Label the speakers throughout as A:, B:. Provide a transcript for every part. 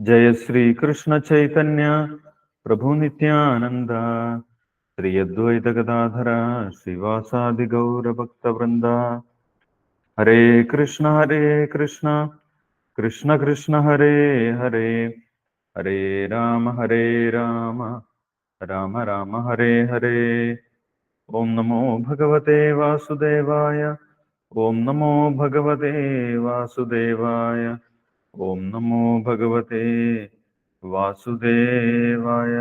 A: जय श्री कृष्ण चैतन्य प्रभु नित्यानंद श्री गदाधर श्रीवासादि गौर भक्त वृंदा हरे कृष्ण हरे कृष्ण कृष्ण कृष्ण, हरे हरे हरे राम हरे राम राम राम, हरे हरे। ओम नमो भगवते वासुदेवाय, ओम नमो भगवते वासुदेवाय। ഓം നമോ ഭഗവതേ വാസുദേവായ.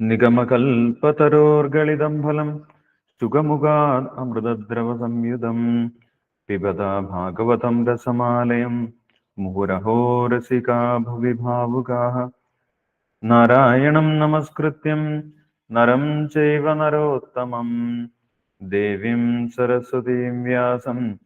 A: നിഗമകൽപ്പതരോർഗളിതം ഫലം സുഖമുഖാത് അമൃതദ്രവ സംയുതം പിബത ഭാഗവതം രസമാലയം മുഹുരഹോ രസികാ ഭുവി ഭാവുകാः നാരായണം നമസ്കൃത്യം നരം ചൈവ നരോത്തമം ദേവീം സരസ്വതീം വ്യാസം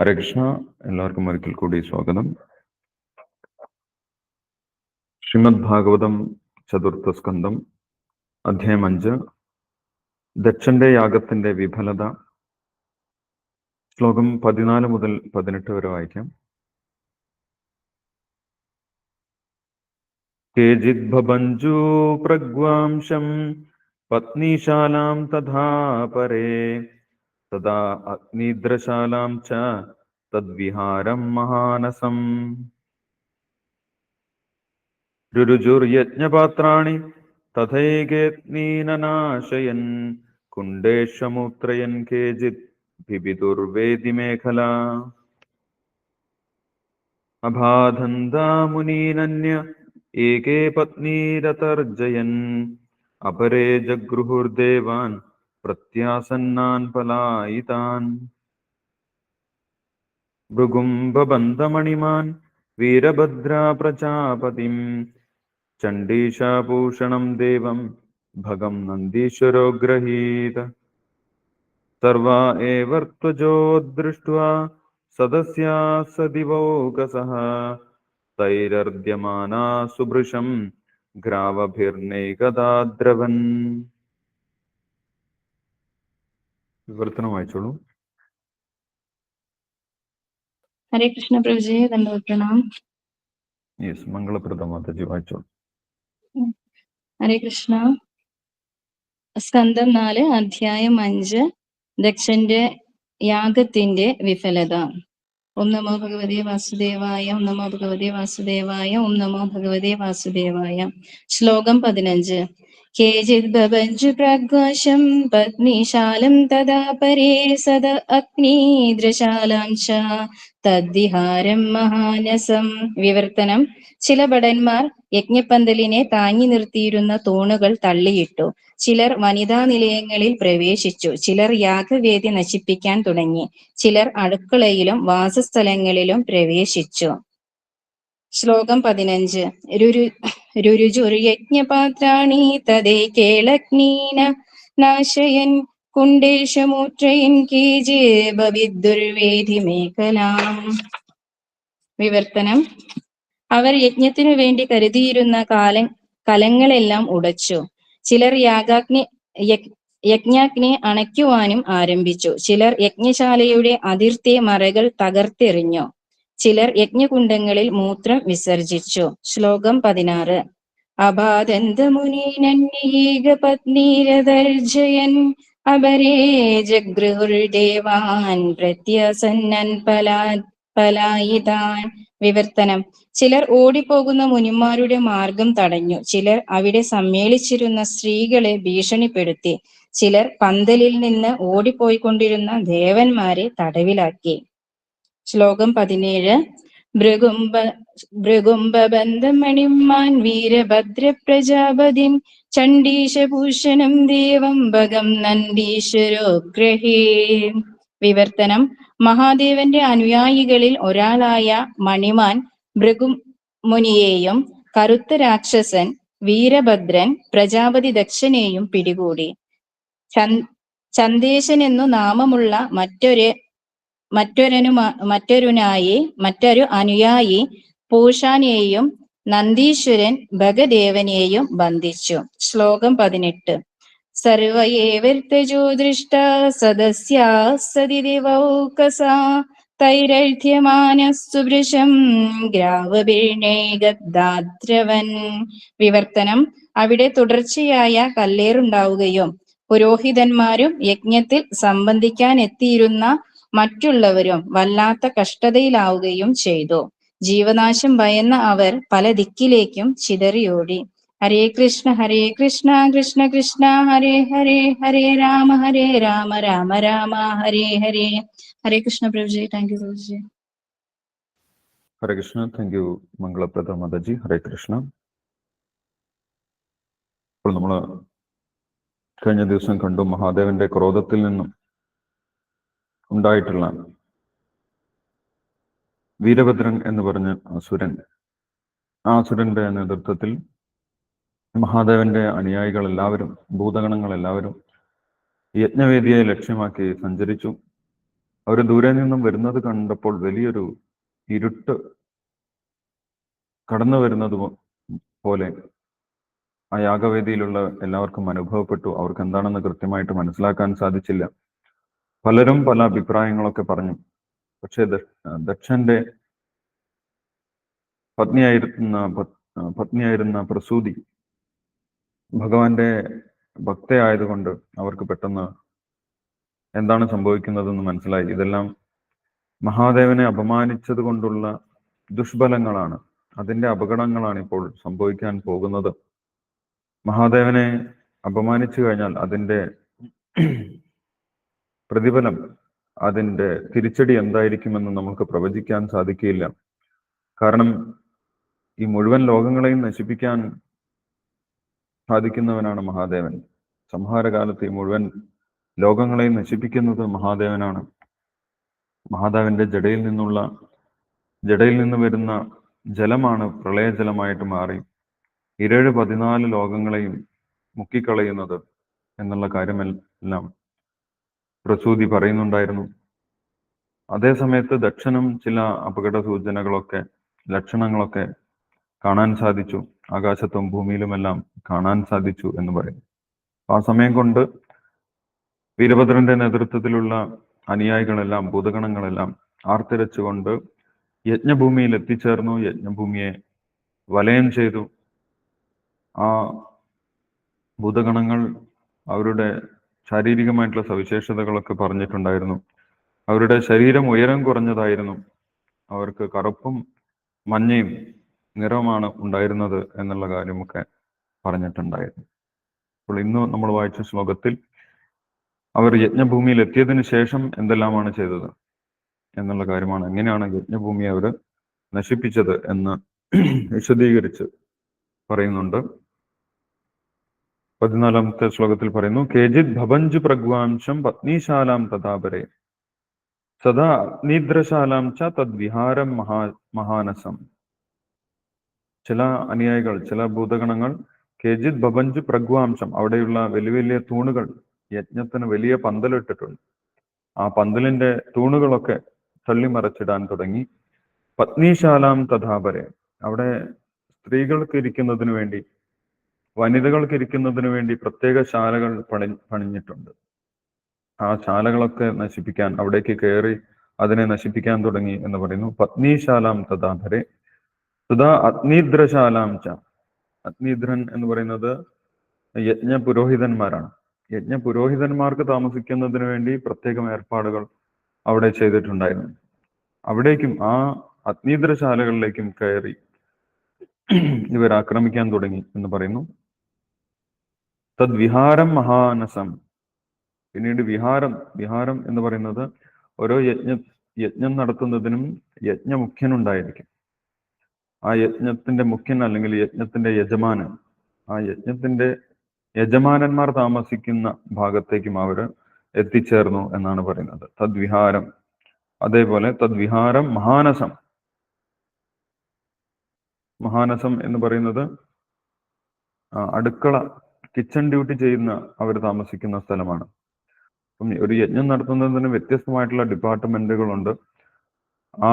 A: नमः ഹരേ കൃഷ്ണ എല്ലാവർക്കും ഒരിക്കൽ കൂടി സ്വാഗതം. ശ്രീമദ് ഭാഗവതം ചതുർത്ഥ സ്കന്ധം അധ്യായം അഞ്ച്. ദക്ഷന്റെ യാഗത്തിന്റെ വിഫലത. ശ്ലോകം പതിനാല് മുതൽ പതിനെട്ട് വരെ വായിക്കാം. കേചിത് ഭവഞ്ചു പ്രഗ്വാംശം പത്നിശാലാം തഥാ പരേ. തഥാ അഗ്നിദ്രശാലാം ച തദ്വിഹാരം മഹാനസം. രുരുജുർയജ്ഞപാത്രാണി തഥൈകേത്നീനനാശയൻ കുണ്ടേഷമൂത്രയൻ കേചിത് ബിബിദുർവേദി മേഖല അബാധന്താമുനീനന്യ ഏകേ പത്നീരതർജയൻ അപരേ ജഗൃഹുർദേവാൻ പ്രത്യാസന്നാൻ പലായിതാൻ. ഭൃഗുംബന്ധമണിമാൻ വീരഭദ്രാ പ്രജാപതിം ചണ്ഡീശാഭൂഷണം ദേവം ഭഗം നന്ദീശ്വരോ ഗ്രഹീത. സർവാ ഏവർത്വജോ ദൃഷ്ട്വാ സദസ്യാ സദിവോകസഃ തൈരർദ്യമാനാ സുഭൃശം ഗ്രാവഭിർനൈകദാ ദ്രവൻ വിവർത്തനം വായിച്ചോളൂ.
B: ഹരേ കൃഷ്ണ പ്രഭുജി ദണ്ഡവത് പ്രണാം
A: യെസ് മംഗളപ്രദ മാതാജി വായിച്ചോളൂ.
B: ഹരേ കൃഷ്ണ. സ്കന്ധം നാല് അധ്യായം അഞ്ച് ദക്ഷന്റെ യാഗത്തിന്റെ വിഫലത. ഓം നമോ ഭഗവതി വാസുദേവായ ഓം നമോ ഭഗവതി വാസുദേവായ ഓം നമോ ഭഗവതേ വാസുദേവായ. ശ്ലോകം പതിനഞ്ച്. കേചിത് ബഭഞ്ജു പ്രഘോഷം പത്നിശാലം തഥാ പരേ സദ അഗ്നീദ്രശാലാം ച തദ്ദിഹാരം മഹാനസം വിവർത്തനം ചില ഭടന്മാർ യജ്ഞപ്പന്തലിനെ താങ്ങി നിർത്തിയിരുന്ന തൂണുകൾ തള്ളിയിട്ടു. ചിലർ വനിതാ നിലയങ്ങളിൽ പ്രവേശിച്ചു. ചിലർ യാഗവേദി നശിപ്പിക്കാൻ തുടങ്ങി. ചിലർ അടുക്കളയിലും വാസസ്ഥലങ്ങളിലും പ്രവേശിച്ചു. ശ്ലോകം പതിനഞ്ച്. രുരു രുരുജുർയജ്ഞപാത്രാണി തദേ കേളഗ്നീന നാശയൻ കുണ്ടേശമൂത്രയൻ കീജേ ഭവിദുർവേദി മേഖലാം വിവർത്തനം. അവർ യജ്ഞത്തിനു വേണ്ടി കരുതിയിരുന്ന കാല കലങ്ങളെല്ലാം ഉടച്ചു. ചിലർ യാഗാഗ്നി യജ്- യജ്ഞാഗ്നി അണയ്ക്കുവാനും ആരംഭിച്ചു. ചിലർ യജ്ഞശാലയുടെ അതിർത്തി മറകൾ തകർത്തെറിഞ്ഞു. ചിലർ മൂത്രം വിസർജിച്ചു. ശ്ലോകം പതിനാറ്. അബാദന്തമുനീനന്യേക പത്നീരതർജയൻ അപരേ ജഗൃഹുർദേവാൻ പ്രത്യസന്നൻ പലാ പലായിതാൻ. വിവർത്തനം. ചിലർ ഓടിപ്പോകുന്ന മുനിമാരുടെ മാർഗം തടഞ്ഞു. ചിലർ അവിടെ സമ്മേളിച്ചിരുന്ന സ്ത്രീകളെ ഭീഷണിപ്പെടുത്തി. ചിലർ പന്തലിൽ നിന്ന് ഓടിപ്പോയിക്കൊണ്ടിരുന്ന ദേവന്മാരെ തടവിലാക്കി. ശ്ലോകം പതിനേഴ്. ഭൃഗുംബ വീരഭദ്ര പ്രജാപതി ചണ്ഡീശഭൂഷണം ദേവം ഭഗം നന്ദീശ്വരോ ഗ്രഹേ. വിവർത്തനം. മഹാദേവന്റെ അനുയായികളിൽ ഒരാളായ മണിമാൻ ഭൃഗു മുനിയെയും കറുത്ത രാക്ഷസൻ വീരഭദ്രൻ പ്രജാപതി ദക്ഷനെയും പിടികൂടി. ചന് ചന്ദേശൻ എന്നു നാമമുള്ള മറ്റൊരു മറ്റൊരനു മറ്റൊരുനായി മറ്റൊരു അനുയായി പൂഷാനെയും നന്ദീശ്വരൻ ഭഗദേവനെയും ബന്ധിച്ചു ശ്ലോകം പതിനെട്ട്. സർവയേവർത്തജോ ദൃഷ്ട സദസ്യ സതി ദിവൗകസാ തൈരഴ്ധ്യമാനസ്സുഭൃശം ഗ്രാവപീണേഗദ്ധാദ്രവൻ. വിവർത്തനം. അവിടെ തുടർച്ചയായ കല്ലേറുണ്ടാവുകയും പുരോഹിതന്മാരും യജ്ഞത്തിൽ സംബന്ധിക്കാൻ എത്തിയിരുന്ന മറ്റുള്ളവരും വല്ലാത്ത കഷ്ടതയിലാവുകയും ചെയ്തു. ജീവനാശം ഭയന്ന അവർ പല ദിക്കിലേക്കും ചിതറിയോടി. Hare Krishna Hare Krishna Krishna Krishna Hare Hare Hare Rama Hare Rama Rama Rama Hare Hare. Hare Krishna പ്രഭുജി thank you പ്രഭുജി.
A: Hare Krishna thank you Mangalaprada മാതാജി. ഹരേ കൃഷ്ണ. ഇപ്പോൾ നമ്മൾ കഴിഞ്ഞ ദിവസം കണ്ടു മഹാദേവന്റെ ക്രോധത്തിൽ നിന്നും ഉണ്ടായിട്ടുള്ള വീരഭദ്രൻ എന്ന് പറഞ്ഞ അസുരൻ ആ അസുരന്റെ നേതൃത്വത്തിൽ മഹാദേവന്റെ അനുയായികൾ എല്ലാവരും ഭൂതഗണങ്ങൾ എല്ലാവരും യജ്ഞവേദിയെ ലക്ഷ്യമാക്കി സഞ്ചരിച്ചു. അവർ ദൂരെ നിന്നും വരുന്നത് കണ്ടപ്പോൾ വലിയൊരു ഇരുട്ട് കടന്നു വരുന്നത് പോലെ ആ യാഗവേദിയിലുള്ള എല്ലാവർക്കും അനുഭവപ്പെട്ടു. അവർക്ക് എന്താണെന്ന് കൃത്യമായിട്ട് മനസ്സിലാക്കാൻ സാധിച്ചില്ല. പലരും പല അഭിപ്രായങ്ങളൊക്കെ പറഞ്ഞു. പക്ഷേ ദക്ഷന്റെ പത്നിയായിരുന്ന പത്- പത്നിയായിരുന്ന പ്രസൂതി ഭഗവാന്റെ ഭക്തയായതുകൊണ്ട് അവർക്ക് പെട്ടെന്ന് എന്താണ് സംഭവിക്കുന്നതെന്ന് മനസ്സിലായി. ഇതെല്ലാം മഹാദേവനെ അപമാനിച്ചത് കൊണ്ടുള്ള ദുഷ്ഫലങ്ങളാണ് അതിന്റെ അപകടങ്ങളാണ് ഇപ്പോൾ സംഭവിക്കാൻ പോകുന്നത്. മഹാദേവനെ അപമാനിച്ചു കഴിഞ്ഞാൽ അതിന്റെ പ്രതിഫലം അതിന്റെ തിരിച്ചടി എന്തായിരിക്കുമെന്ന് നമുക്ക് പ്രവചിക്കാൻ സാധിക്കില്ല കാരണം ഈ മുഴുവൻ ലോകങ്ങളെയും നശിപ്പിക്കാൻ സാധിക്കുന്നവനാണ് മഹാദേവൻ. സംഹാരകാലത്ത് ഈ മുഴുവൻ ലോകങ്ങളെയും നശിപ്പിക്കുന്നത് മഹാദേവനാണ്. മഹാദേവന്റെ ജടയിൽ നിന്നുള്ള ജടയിൽ നിന്ന് വരുന്ന ജലമാണ് പ്രളയജലമായിട്ട് മാറി. ഇരേഴ് പതിനാല് ലോകങ്ങളെയും മുക്കിക്കളയുന്നത് എന്നുള്ള കാര്യമെല്ലാം പ്രസൂതി പറയുന്നുണ്ടായിരുന്നു. അതേ സമയത്ത് ദക്ഷനും ചില അപകട സൂചനകളൊക്കെ ലക്ഷണങ്ങളൊക്കെ കാണാൻ സാധിച്ചു. ആകാശത്തും ഭൂമിയിലുമെല്ലാം കാണാൻ സാധിച്ചു എന്ന് പറയുന്നു. ആ സമയം കൊണ്ട് വീരഭദ്രന്റെ നേതൃത്വത്തിലുള്ള അനുയായികളെല്ലാം ഭൂതഗണങ്ങളെല്ലാം ആർത്തിരച്ചുകൊണ്ട് യജ്ഞഭൂമിയിൽ എത്തിച്ചേർന്നു. യജ്ഞഭൂമിയെ വലയം ചെയ്തു. ആ ഭൂതഗണങ്ങൾ അവരുടെ ശാരീരികമായിട്ടുള്ള സവിശേഷതകളൊക്കെ പറഞ്ഞിട്ടുണ്ടായിരുന്നു. അവരുടെ ശരീരം ഉയരം കുറഞ്ഞതായിരുന്നു. അവർക്ക് കറുപ്പും മഞ്ഞയും നിറമാണ് ഉണ്ടായിരുന്നത് എന്നുള്ള കാര്യമൊക്കെ പറഞ്ഞിട്ടുണ്ടായിരുന്നു. അപ്പോൾ ഇന്ന് നമ്മൾ വായിച്ച ശ്ലോകത്തിൽ അവർ യജ്ഞഭൂമിയിൽ എത്തിയതിനു ശേഷം എന്തെല്ലാമാണ് ചെയ്തത് എന്നുള്ള കാര്യമാണ്. എങ്ങനെയാണ് യജ്ഞഭൂമിയെ അവർ നശിപ്പിച്ചത് എന്ന് വിശദീകരിച്ച് പറയുന്നുണ്ട്. പതിനാലാമത്തെ ശ്ലോകത്തിൽ പറയുന്നു കേജിത് ഭവഞ്ച് പ്രഗ്വാംശം പത്നിശാലാം തഥാപരെ. സദാ അഗ്നിദ്രശാലാം ച തദ്വിഹാരം മഹാ മഹാനസം. ചില അനുയായികൾ ചില ഭൂതഗണങ്ങൾ കേജിത് ഭവഞ്ച് പ്രഗ്വാംശം അവിടെയുള്ള വലിയ വലിയ തൂണുകൾ യജ്ഞത്തിന് വലിയ പന്തലിട്ടിട്ടുണ്ട്. ആ പന്തലിന്റെ തൂണുകളൊക്കെ തള്ളിമറച്ചിടാൻ തുടങ്ങി. പത്നിശാലാം തഥാപരെ. അവിടെ സ്ത്രീകൾക്ക് ഇരിക്കുന്നതിന് വേണ്ടി വനിതകൾക്ക് ഇരിക്കുന്നതിന് വേണ്ടി പ്രത്യേക ശാലകൾ പണി പണിഞ്ഞിട്ടുണ്ട്. ആ ശാലകളൊക്കെ നശിപ്പിക്കാൻ അവിടേക്ക് കയറി അതിനെ നശിപ്പിക്കാൻ തുടങ്ങി എന്ന് പറയുന്നു. പത്നീശാലാം തഥാഭരെ തഥാ അഗ്നിദ്രശാലാം ച. അഗ്നിദ്രൻ എന്ന് പറയുന്നത് യജ്ഞ പുരോഹിതന്മാരാണ്. യജ്ഞ പുരോഹിതന്മാർക്ക് താമസിക്കുന്നതിന് വേണ്ടി പ്രത്യേകം ഏർപ്പാടുകൾ അവിടെ ചെയ്തിട്ടുണ്ടായിരുന്നു. അവിടേക്കും ആ അഗ്നിദ്രശാലകളിലേക്കും കയറി ഇവർ ആക്രമിക്കാൻ തുടങ്ങി എന്ന് പറയുന്നു. തദ്വിഹാരം മഹാനസം. പിന്നീട് വിഹാരം വിഹാരം എന്ന് പറയുന്നത് ഓരോ യജ്ഞ യജ്ഞം നടത്തുന്നതിനും യജ്ഞമുഖ്യനുണ്ടായിരിക്കും. ആ യജ്ഞത്തിന്റെ മുഖ്യൻ അല്ലെങ്കിൽ യജ്ഞത്തിന്റെ യജമാനൻ ആ യജ്ഞത്തിന്റെ യജമാനന്മാർ താമസിക്കുന്ന ഭാഗത്തേക്കും അവർ എത്തിച്ചേർന്നു എന്നാണ് പറയുന്നത്. തദ്വിഹാരം അതേപോലെ തദ്വിഹാരം മഹാനസം. മഹാനസം എന്ന് പറയുന്നത് അടുക്കള കിച്ചൺ ഡ്യൂട്ടി ചെയ്യുന്ന അവർ താമസിക്കുന്ന സ്ഥലമാണ്. അപ്പം ഒരു യജ്ഞം നടത്തുന്നതിന് വ്യത്യസ്തമായിട്ടുള്ള ഡിപ്പാർട്ട്മെന്റുകളുണ്ട് ആ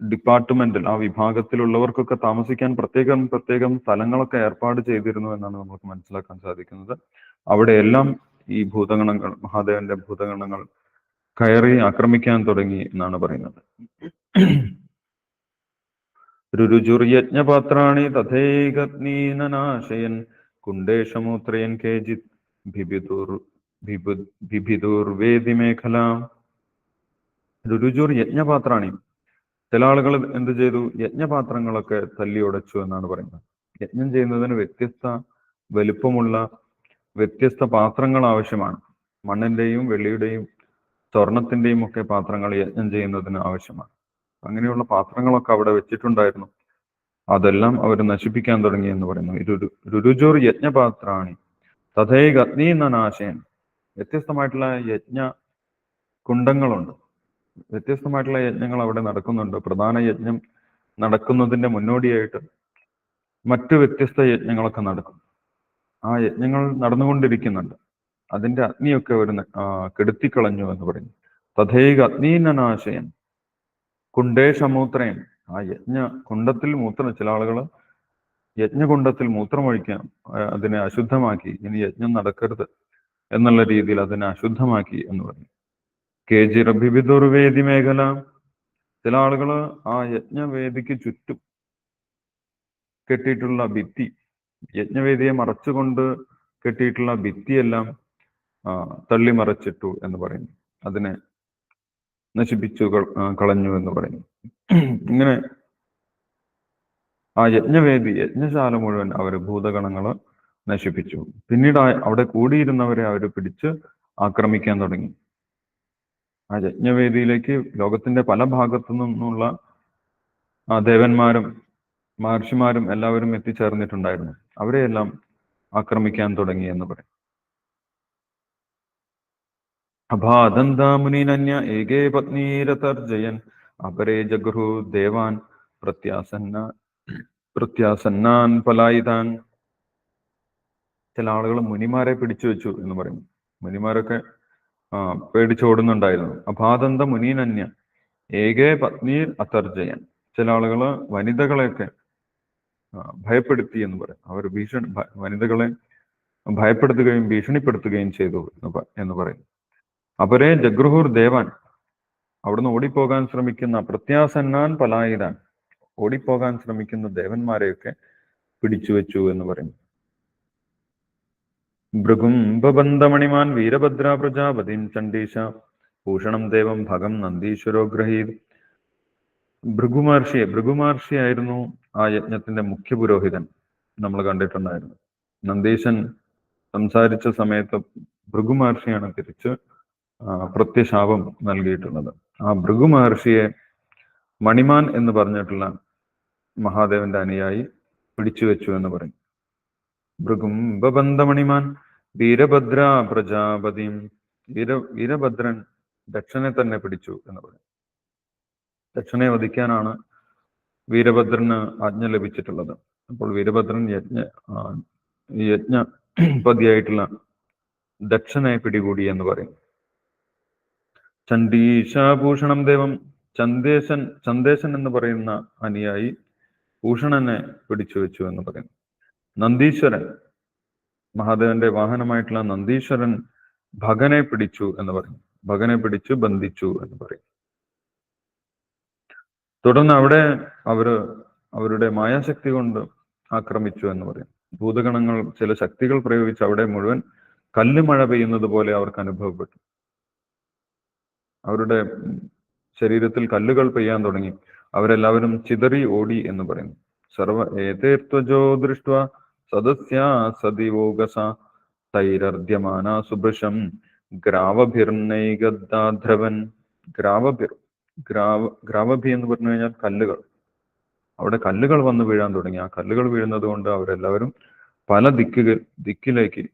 A: ഡിപ്പാർട്ട്മെന്റിൽ ആ വിഭാഗത്തിലുള്ളവർക്കൊക്കെ താമസിക്കാൻ പ്രത്യേകം പ്രത്യേകം സ്ഥലങ്ങളൊക്കെ ഏർപ്പാട് ചെയ്തിരുന്നു എന്നാണ് നമുക്ക് മനസ്സിലാക്കാൻ സാധിക്കുന്നത്. അവിടെയെല്ലാം ഈ ഭൂതഗണങ്ങൾ മഹാദേവന്റെ ഭൂതഗണങ്ങൾ കയറി ആക്രമിക്കാൻ തുടങ്ങി എന്നാണ് പറയുന്നത്. രുചുർ യജ്ഞപാത്രാണി കുണ്ടേശമൂത്രയൻ കേചിത് കേജിത് ബിബു- ബിബിദുർവേദി മേഖല രുരുചുർ യജ്ഞപാത്രാണി. ചില ആളുകൾ എന്ത് ചെയ്തു? യജ്ഞപാത്രങ്ങളൊക്കെ തല്ലി ഉടച്ചു എന്നാണ് പറയുന്നത്. യജ്ഞം ചെയ്യുന്നതിന് വ്യത്യസ്ത വലുപ്പമുള്ള വ്യത്യസ്ത പാത്രങ്ങൾ ആവശ്യമാണ്. മണ്ണിന്റെയും വെള്ളിയുടെയും സ്വർണത്തിന്റെയും ഒക്കെ പാത്രങ്ങൾ യജ്ഞം ചെയ്യുന്നതിന് ആവശ്യമാണ്. അങ്ങനെയുള്ള പാത്രങ്ങളൊക്കെ അവിടെ വെച്ചിട്ടുണ്ടായിരുന്നു. അതെല്ലാം അവർ നശിപ്പിക്കാൻ തുടങ്ങി എന്ന് പറയുന്നു. ഇതൊരു രുചുർ യജ്ഞപാത്രാണി. തഥൈക അഗ്നി എന്ന നാശയൻ വ്യത്യസ്തമായിട്ടുള്ള യജ്ഞ കുണ്ടങ്ങളുണ്ട് വ്യത്യസ്തമായിട്ടുള്ള യജ്ഞങ്ങൾ അവിടെ നടക്കുന്നുണ്ട്. പ്രധാന യജ്ഞം നടക്കുന്നതിന്റെ മുന്നോടിയായിട്ട് മറ്റു വ്യത്യസ്ത യജ്ഞങ്ങളൊക്കെ നടക്കും. ആ യജ്ഞങ്ങൾ നടന്നുകൊണ്ടിരിക്കുന്നുണ്ട്. അതിന്റെ അഗ്നിയൊക്കെ അവർ കെടുത്തിക്കളഞ്ഞു എന്ന് പറഞ്ഞു തഥൈക അഗ്നി എന്ന ആശയം കുണ്ടേശമൂത്രയൻ ആ യജ്ഞ കുണ്ടത്തിൽ മൂത്രം ചില ആളുകൾ യജ്ഞകുണ്ടത്തിൽ മൂത്രമൊഴിക്കാൻ അതിനെ അശുദ്ധമാക്കി. ഇനി യജ്ഞം നടക്കരുത് എന്നുള്ള രീതിയിൽ അതിനെ അശുദ്ധമാക്കി എന്ന് പറഞ്ഞു കെ ജി റബിബിദുർവേദി മേഖല ചില ആളുകൾ ആ യജ്ഞവേദിക്ക് ചുറ്റും കെട്ടിയിട്ടുള്ള ഭിത്തി യജ്ഞവേദിയെ മറച്ചുകൊണ്ട് കെട്ടിയിട്ടുള്ള ഭിത്തിയെല്ലാം തള്ളിമറച്ചിട്ടു തള്ളി മറച്ചിട്ടു എന്ന് പറയുന്നു അതിനെ നശിപ്പിച്ചു കളഞ്ഞു എന്ന് പറയുന്നു ഇങ്ങനെ ആ യജ്ഞവേദി യജ്ഞശാല മുഴുവൻ അവർ ഭൂതഗണങ്ങൾ നശിപ്പിച്ചു. പിന്നീട് അവിടെ കൂടിയിരുന്നവരെ അവർ പിടിച്ച് ആക്രമിക്കാൻ തുടങ്ങി. ആ യജ്ഞവേദിയിലേക്ക് ലോകത്തിന്റെ പല ഭാഗത്തു നിന്നുള്ള ആ ദേവന്മാരും മഹർഷിമാരും എല്ലാവരും എത്തിച്ചേർന്നിട്ടുണ്ടായിരുന്നു. അവരെയെല്ലാം ആക്രമിക്കാൻ തുടങ്ങി എന്ന് പറയും. അഭാദന്താമുനീനന്യ ഏകേ പത്നീരതർജയൻ അപരേ ജഗൃഹു ദേവാൻ പ്രത്യാസന്ന പ്രത്യാസന്നാൻ പലായിതാൻ ചില ആളുകൾ മുനിമാരെ പിടിച്ചു വെച്ചു എന്ന് പറയും മുനിമാരൊക്കെ ആ പേടിച്ചോടുന്നുണ്ടായിരുന്നു. അഭാദന്ത മുനീനന്യ ഏകേ പത്നീർ അത്തർജയൻ. ചില ആളുകൾ വനിതകളെയൊക്കെ ഭയപ്പെടുത്തി എന്ന് പറയും. അവർ ഭീഷണി വനിതകളെ ഭയപ്പെടുത്തുകയും ഭീഷണിപ്പെടുത്തുകയും ചെയ്തു എന്ന് പറയും അവരെ ജഗ്രഹൂർ ദേവാൻ അവിടുന്ന് ഓടിപ്പോകാൻ ശ്രമിക്കുന്ന പ്രത്യാസന്നാൻ പലായിതാൻ ഓടിപ്പോകാൻ ശ്രമിക്കുന്ന ദേവന്മാരെയൊക്കെ പിടിച്ചു വെച്ചു എന്ന് പറയും ഭൃഗുംബന്ധമണിമാൻ വീരഭദ്ര പ്രജാപതിം ചണ്ഡീശ ഭൂഷണം ദേവം ഭഗം നന്ദീശ്വരോ ഗ്രഹീത്. ഭൃഗുമഹർഷിയെ ഭൃഗുമഹർഷിയായിരുന്നു ആ യജ്ഞത്തിന്റെ മുഖ്യ പുരോഹിതൻ നമ്മൾ കണ്ടിട്ടുണ്ടായിരുന്നു. നന്ദീശൻ സംസാരിച്ച സമയത്ത് ഭൃഗുമഹർഷിയാണ് തിരിച്ച് പ്രത്യശാപം നൽകിയിട്ടുള്ളത്. ആ ഭൃഗു മഹർഷിയെ മണിമാൻ എന്ന് പറഞ്ഞിട്ടുള്ള മഹാദേവന്റെ അനുയായി പിടിച്ചു വെച്ചു എന്ന് പറയും. ഭൃഗുംബന്ധമണിമാൻ വീരഭദ്ര പ്രജാപതിയും വീര വീരഭദ്രൻ ദക്ഷനെ തന്നെ പിടിച്ചു എന്ന് പറഞ്ഞു ദക്ഷനെ വധിക്കാനാണ് വീരഭദ്രന് ആജ്ഞ ലഭിച്ചിട്ടുള്ളത്. അപ്പോൾ വീരഭദ്രൻ യജ്ഞ യജ്ഞ പതിയായിട്ടുള്ള ദക്ഷനെ പിടികൂടി എന്ന് പറയും. ചണ്ഡീശാഭൂഷണം ദേവം ചന്ദേശൻ ചന്ദേശൻ എന്ന് പറയുന്ന അനിയായി ഭൂഷണനെ പിടിച്ചു വെച്ചു എന്ന് പറയുന്നു. നന്ദീശ്വരൻ മഹാദേവന്റെ വാഹനമായിട്ടുള്ള നന്ദീശ്വരൻ ഭഗനെ പിടിച്ചു എന്ന് പറയും ഭഗനെ പിടിച്ചു ബന്ധിച്ചു എന്ന് പറയും തുടർന്ന് അവിടെ അവർ അവരുടെ മായാശക്തി കൊണ്ട് ആക്രമിച്ചു എന്ന് പറയും ഭൂതഗണങ്ങൾ ചില ശക്തികൾ പ്രയോഗിച്ച് അവിടെ മുഴുവൻ കല്ലുമഴ പെയ്യുന്നത് പോലെ അവർക്ക് അനുഭവപ്പെട്ടു. അവരുടെ ശരീരത്തിൽ കല്ലുകൾ പെയ്യാൻ തുടങ്ങി. അവരെല്ലാവരും ചിതറി ഓടി എന്ന് പറയുന്നു. സർവ ഏതേത്വജോ ദൃഷ്ട സദസ്യ സതിവോഗസ തൈരർദ്യമാന സുഭൃശം ഗ്രാവഭിർനൈഗദ്ധാധ്രവൻ ഗ്രാവഭിർ ഗ്രാവ ഗ്രാവഭി എന്ന് പറഞ്ഞു കഴിഞ്ഞാൽ കല്ലുകൾ. അവിടെ കല്ലുകൾ വന്ന് വീഴാൻ തുടങ്ങി. ആ കല്ലുകൾ വീഴുന്നത് കൊണ്ട് അവരെല്ലാവരും പല ദിക്കുകൾ ദിക്കിലേക്ക്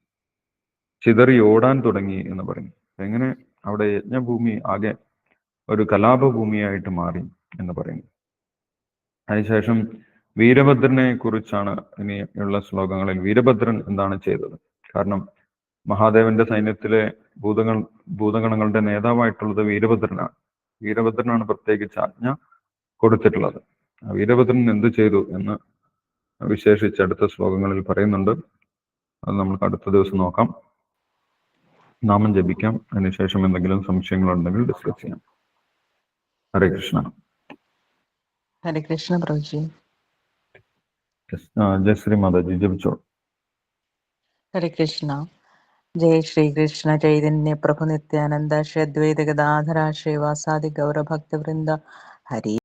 A: ചിതറി ഓടാൻ തുടങ്ങി എന്ന് പറയും എങ്ങനെ അവിടെ യജ്ഞഭൂമി ആകെ ഒരു കലാപഭൂമിയായിട്ട് മാറി എന്ന് പറയുന്നു. അതിനുശേഷം വീരഭദ്രനെ കുറിച്ചാണ് ഇനിയുള്ള ശ്ലോകങ്ങളിൽ വീരഭദ്രൻ എന്താണ് ചെയ്തത്? കാരണം മഹാദേവന്റെ സൈന്യത്തിലെ ഭൂതങ്ങൾ ഭൂതഗണങ്ങളുടെ നേതാവായിട്ടുള്ളത് വീരഭദ്രനാണ്. വീരഭദ്രനാണ് പ്രത്യേകിച്ച് ആജ്ഞ കൊടുത്തിട്ടുള്ളത്. വീരഭദ്രൻ എന്ത് ചെയ്തു എന്ന് വിശേഷിച്ച് അടുത്ത ശ്ലോകങ്ങളിൽ പറയുന്നുണ്ട്. അത് നമുക്ക് അടുത്ത ദിവസം നോക്കാം. നാമം ജപിക്കാം. അതിനുശേഷം എന്തെങ്കിലും സംശയങ്ങളുണ്ടെങ്കിൽ ഡിസ്കസ് ചെയ്യാം. ഹരേ കൃഷ്ണ.
C: ഹരേ കൃഷ്ണ പ്രഭുജി.
A: ജയ ശ്രീ മാതാജി ജപിച്ചോളൂ.
C: ഹരേ കൃഷ്ണ. ജയ ശ്രീകൃഷ്ണ ചൈതന്യ പ്രഭു നിത്യാനന്ദ ശ്രീ അദ്വൈത ഗദാധര ശ്രീവാസാദി ഗൗരഭക്തവൃന്ദ. ഹരി